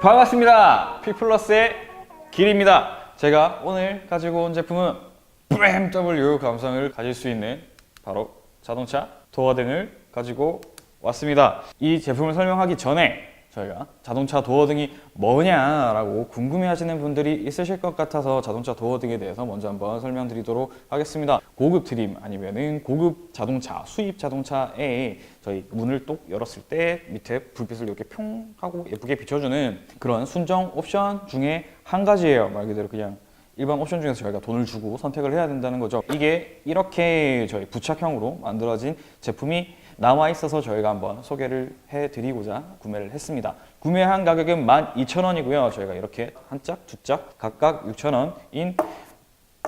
반갑습니다. 피플러스의 길입니다. 제가 오늘 가지고 온 제품은 BMW 감성을 가질 수 있는 바로 자동차 도어 등을 가지고 왔습니다. 이 제품을 설명하기 전에 저희가 자동차 도어 등이 뭐냐라고 궁금해하시는 분들이 있으실 것 같아서 자동차 도어 등에 대해서 먼저 한번 설명드리도록 하겠습니다. 고급 트림 아니면은 고급 자동차 수입 자동차에 저희 문을 똑 열었을 때 밑에 불빛을 이렇게 평 하고 예쁘게 비춰주는 그런 순정 옵션 중에 한 가지예요. 말 그대로 그냥 일반 옵션 중에서 저희가 돈을 주고 선택을 해야 된다는 거죠. 이게 이렇게 저희 부착형으로 만들어진 제품이 나와 있어서 저희가 한번 소개를 해드리고자 구매를 했습니다. 구매한 가격은 12,000원이고요. 저희가 이렇게 한 짝, 두 짝, 각각 6,000원인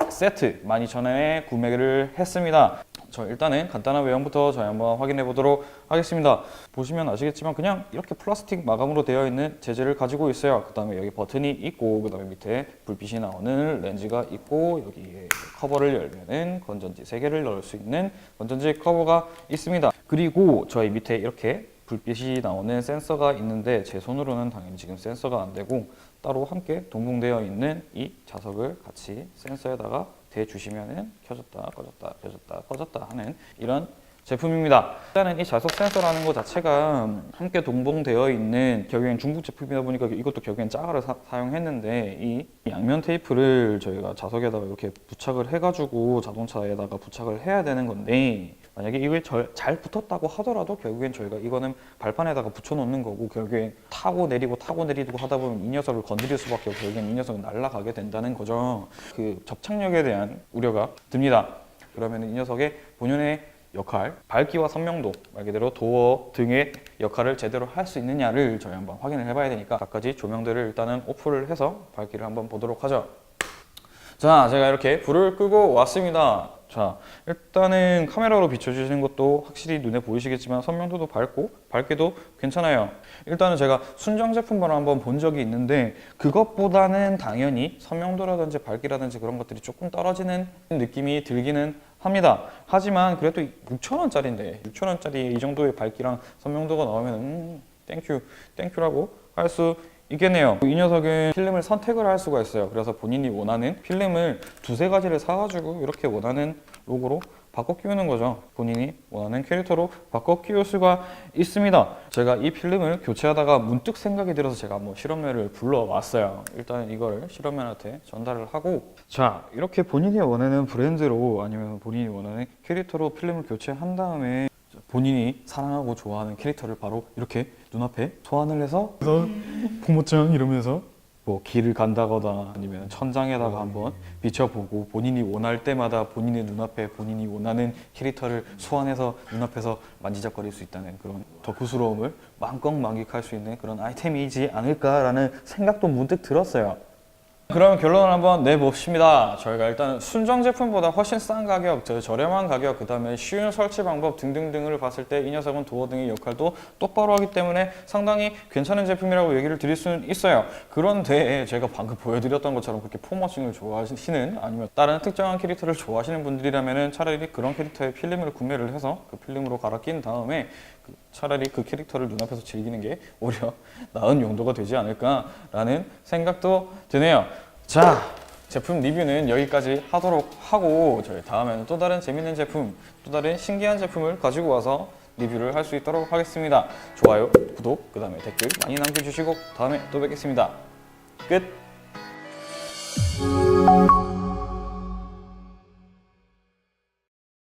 세트 12,000원에 구매를 했습니다. 저 일단은 간단한 외형부터 저희 한번 확인해 보도록 하겠습니다. 보시면 아시겠지만 그냥 이렇게 플라스틱 마감으로 되어 있는 재질을 가지고 있어요. 그 다음에 여기 버튼이 있고 그 다음에 밑에 불빛이 나오는 렌즈가 있고 여기에 커버를 열면은 건전지 3개를 넣을 수 있는 건전지 커버가 있습니다. 그리고 저희 밑에 이렇게 불빛이 나오는 센서가 있는데 제 손으로는 당연히 지금 센서가 안 되고 따로 함께 동봉되어 있는 이 자석을 같이 센서에다가 대주시면은 켜졌다 꺼졌다 켜졌다 꺼졌다 하는 이런 제품입니다. 일단은 이 자석 센서라는 것 자체가 함께 동봉되어 있는 결국엔 중국 제품이다 보니까 이것도 결국엔 짜가를 사, 용했는데 이 양면 테이프를 저희가 자석에다가 이렇게 부착을 해가지고 자동차에다가 부착을 해야 되는 건데 만약에 이게 절- 잘 붙었다고 하더라도 결국엔 저희가 이거는 발판에다가 붙여놓는 거고 결국엔 타고 내리고 타고 내리고 하다 보면 이 녀석을 건드릴 수밖에 없고 결국엔 이 녀석은 날아가게 된다는 거죠. 그 접착력에 대한 우려가 듭니다. 그러면 이 녀석의 본연의 역할, 밝기와 선명도, 말 그대로 도어 등의 역할을 제대로 할 수 있느냐를 저희 한번 확인을 해봐야 되니까 각가지 조명들을 일단은 오프를 해서 밝기를 한번 보도록 하죠. 자, 제가 이렇게 불을 끄고 왔습니다. 자, 일단은 카메라로 비춰주시는 것도 확실히 눈에 보이시겠지만 선명도도 밝고 밝기도 괜찮아요. 일단은 제가 순정 제품으로 한번 본 적이 있는데 그것보다는 당연히 선명도라든지 밝기라든지 그런 것들이 조금 떨어지는 느낌이 들기는 합니다. 하지만 그래도 6,000원짜리인데 6,000원짜리 이 정도의 밝기랑 선명도가 나오면 음, 땡큐, 땡큐라고 할 수 있겠네요. 이 녀석은 필름을 선택을 할 수가 있어요. 그래서 본인이 원하는 필름을 두세 가지를 사가지고 이렇게 원하는 로고로 바꿔 끼우는 거죠. 본인이 원하는 캐릭터로 바꿔 끼울 수가 있습니다. 제가 이 필름을 교체하다가 문득 생각이 들어서 제가 한번 실험면을 불러왔어요. 일단 이거를 실험면한테 전달을 하고 자 이렇게 본인이 원하는 브랜드로 아니면 본인이 원하는 캐릭터로 필름을 교체한 다음에 본인이 사랑하고 좋아하는 캐릭터를 바로 이렇게 눈앞에 소환을 해서 부모짱 이러면서 뭐 길을 간다거나 아니면 천장에다가 한번 비춰보고 본인이 원할 때마다 본인의 눈앞에 본인이 원하는 캐릭터를 소환해서 눈앞에서 만지작거릴 수 있다는 그런 덕후스러움을 마음껏 만끽할 수 있는 그런 아이템이지 않을까라는 생각도 문득 들었어요. 그럼 결론을 한번 내봅시다. 저희가 일단 순정 제품보다 훨씬 싼 가격, 저- 저렴한 가격, 그 다음에 쉬운 설치 방법 등등등을 봤을 때 이 녀석은 도어 등의 역할도 똑바로 하기 때문에 상당히 괜찮은 제품이라고 얘기를 드릴 수는 있어요. 그런데 제가 방금 보여드렸던 것처럼 그렇게 포머싱을 좋아하시는 아니면 다른 특정한 캐릭터를 좋아하시는 분들이라면 차라리 그런 캐릭터의 필름을 구매를 해서 그 필름으로 갈아 낀 다음에 그 차라리 그 캐릭터를 눈앞에서 즐기는 게 오히려 나은 용도가 되지 않을까라는 생각도 드네요. 자, 제품 리뷰는 여기까지 하도록 하고 저희 다음에는 또 다른 재밌는 제품, 또 다른 신기한 제품을 가지고 와서 리뷰를 할 수 있도록 하겠습니다. 좋아요, 구독, 그 다음에 댓글 많이 남겨주시고 다음에 또 뵙겠습니다. 끝!